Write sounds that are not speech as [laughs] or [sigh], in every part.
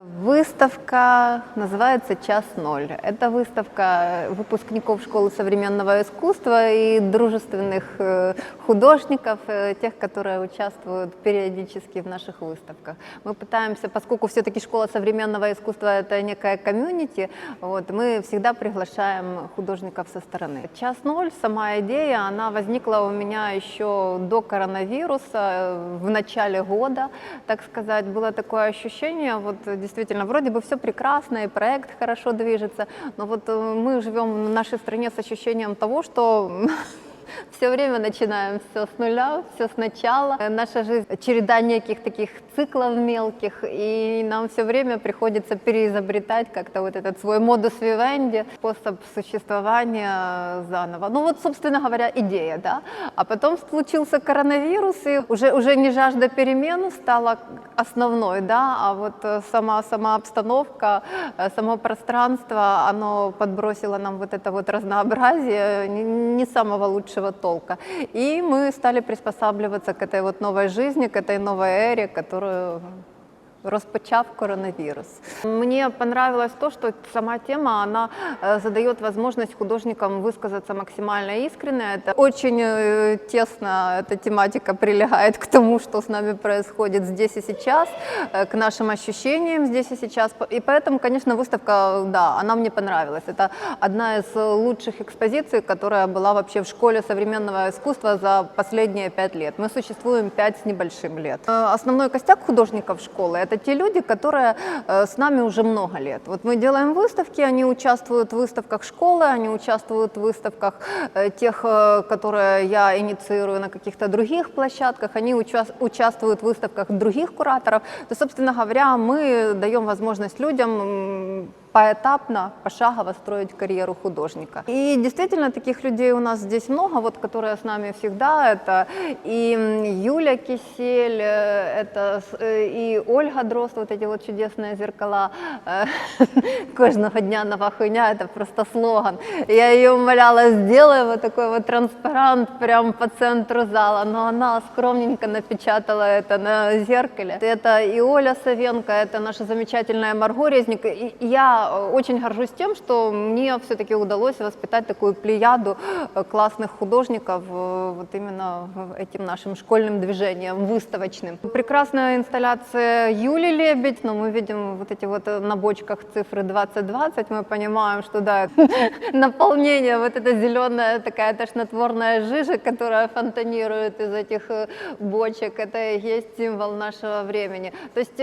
Выставка называется «Час ноль». Это выставка выпускников школы современного искусства и дружественных э, художников, э, тех, которые участвуют периодически в наших выставках. Мы пытаемся, поскольку все-таки школа современного искусства – это некая комьюнити, вот, мы всегда приглашаем художников со стороны. «Час ноль», сама идея, она возникла у меня еще до коронавируса, э, в начале года, так сказать. Было такое ощущение, вот действительно, вроде бы все прекрасно, и проект хорошо движется, но вот э, мы живем в нашей стране с ощущением того, что [laughs] все время начинаем все с нуля, все сначала. Наша жизнь череда неких таких циклов мелких, и нам все время приходится переизобретать как-то вот этот свой модус вивенди, способ существования заново. Ну вот, собственно говоря, идея, да. А потом случился коронавирус, и уже, уже не жажда перемен стала основной, да, а вот э, сама, сама обстановка, э, само пространство, оно подбросило нам вот это вот разнообразие не, не самого лучшего толка. И мы стали приспосабливаться к этой вот новой жизни, к этой новой эре, которую распочав коронавирус. Мне понравилось то, что сама тема, она э, задает возможность художникам высказаться максимально искренне. Это очень э, тесно, эта тематика прилегает к тому, что с нами происходит здесь и сейчас, э, к нашим ощущениям здесь и сейчас. И поэтому, конечно, выставка, да, она мне понравилась. Это одна из лучших экспозиций, которая была вообще в школе современного искусства за последние пять лет. Мы существуем пять с небольшим лет. Основной костяк художников школы это те люди, которые э, с нами уже много лет. Вот мы делаем выставки, они участвуют в выставках школы, они участвуют в выставках э, тех, э, которые я инициирую на каких-то других площадках, они уча- участвуют в выставках других кураторов. То, собственно говоря, мы даем возможность людям поэтапно, пошагово строить карьеру художника. И действительно таких людей у нас здесь много, вот, которые с нами всегда. Это и Юля Кисель, это и Ольга Дрозд, вот эти вот чудесные зеркала. [laughs] Кожного дня нова хуйня, это просто слоган. Я ее умоляла, сделай вот такой вот транспарант прямо по центру зала, но она скромненько напечатала это на зеркале. Это и Оля Савенко, это наша замечательная Марго Резник. И я очень горжусь тем, что мне все-таки удалось воспитать такую плеяду э, классных художников э, вот именно этим нашим школьным движением, выставочным. Прекрасная инсталляция Юли Лебедь, но мы видим вот эти вот на бочках цифры 2020, мы понимаем, что да, [laughs] наполнение, вот эта зеленая такая тошнотворная жижа, которая фонтанирует из этих э, бочек, это и есть символ нашего времени. То есть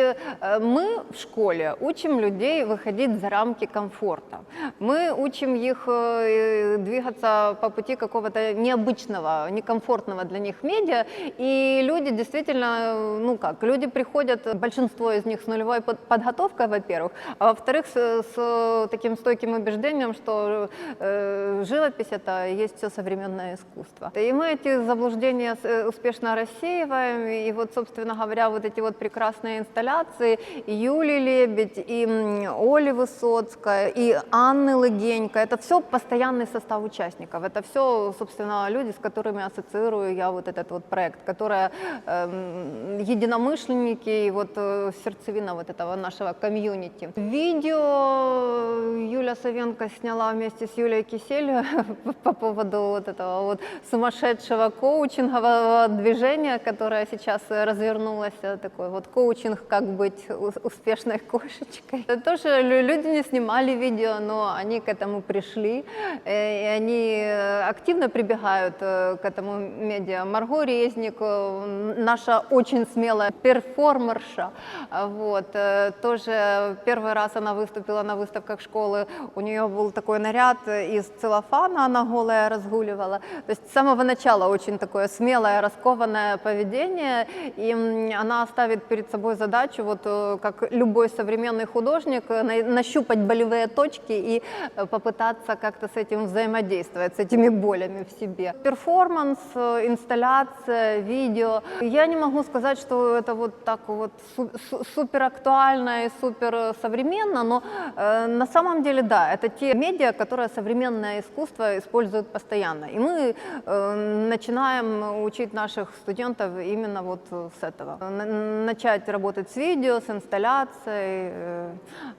мы в школе учим людей выходить за рамки комфорта. Мы учим их э, двигаться по пути какого-то необычного, некомфортного для них медиа, и люди действительно, ну как, люди приходят, большинство из них с нулевой подготовкой, во-первых, а во-вторых, с, с таким стойким убеждением, что э, живопись это есть все современное искусство. И мы эти заблуждения э, успешно рассеиваем, и вот, собственно говоря, вот эти вот прекрасные инсталляции Юли Лебедь и Оли Высоцкой, Высоцкая и Анны Лыгенько. Это все постоянный состав участников. Это все, собственно, люди, с которыми ассоциирую я вот этот вот проект, которые э, единомышленники и вот э, сердцевина вот этого нашего комьюнити. Видео Юля Савенко сняла вместе с Юлией Кисель [laughs] по поводу вот этого вот сумасшедшего коучингового движения, которое сейчас развернулось. Такой вот коучинг, как быть успешной кошечкой. Тоже люди не снимали видео, но они к этому пришли, э, и они активно прибегают э, к этому медиа. Марго Резник, э, наша очень смелая перформерша, вот, тоже первый раз она выступила на выставках школы, у нее был такой наряд из целлофана, она голая разгуливала, то есть с самого начала очень такое смелое, раскованное поведение, и она ставит перед собой задачу, вот как любой современный художник, нащупать нащупать болевые точки и э, попытаться как-то с этим взаимодействовать, с этими болями в себе. Перформанс, э, инсталляция, видео. Я не могу сказать, что это вот так вот су- су- супер актуально и супер э, современно, но э, на самом деле да, это те медиа, которые современное искусство используют постоянно. И мы э, начинаем учить наших студентов именно вот э, с этого. Н- Начать работать с видео, с инсталляцией, э,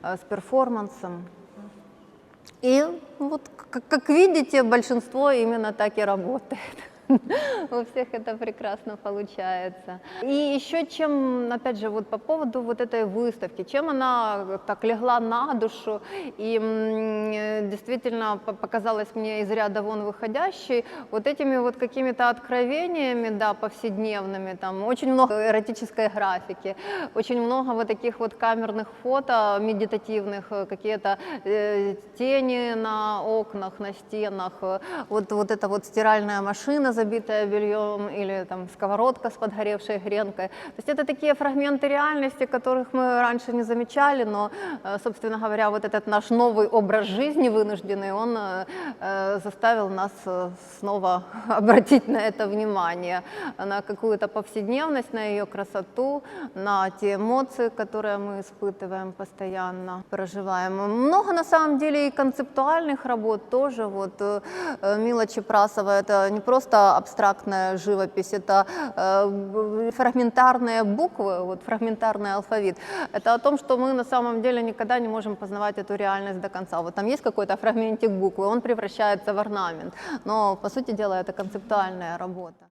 э, с перформансом. И вот, как, как видите, большинство именно так и работает. [laughs] У всех это прекрасно получается. И еще чем, опять же, вот по поводу вот этой выставки, чем она так легла на душу и э, действительно по- показалась мне из ряда вон выходящей, вот этими вот какими-то откровениями, да, повседневными, там очень много эротической графики, очень много вот таких вот камерных фото медитативных, э, какие-то э, тени на окнах, на стенах, вот, вот эта вот стиральная машина, забитая бельем, или там сковородка с подгоревшей гренкой. То есть это такие фрагменты реальности, которых мы раньше не замечали, но, э, собственно говоря, вот этот наш новый образ жизни вынужденный, он э, э, заставил нас снова [laughs] обратить на это внимание, на какую-то повседневность, на ее красоту, на те эмоции, которые мы испытываем постоянно, проживаем. Много на самом деле и концептуальных работ тоже. Вот Мила Чепрасова это не просто абстрактная живопись, это э, фрагментарные буквы, вот фрагментарный алфавит. Это о том, что мы на самом деле никогда не можем познавать эту реальность до конца. Вот там есть какой-то фрагментик буквы, он превращается в орнамент, но по сути дела это концептуальная работа.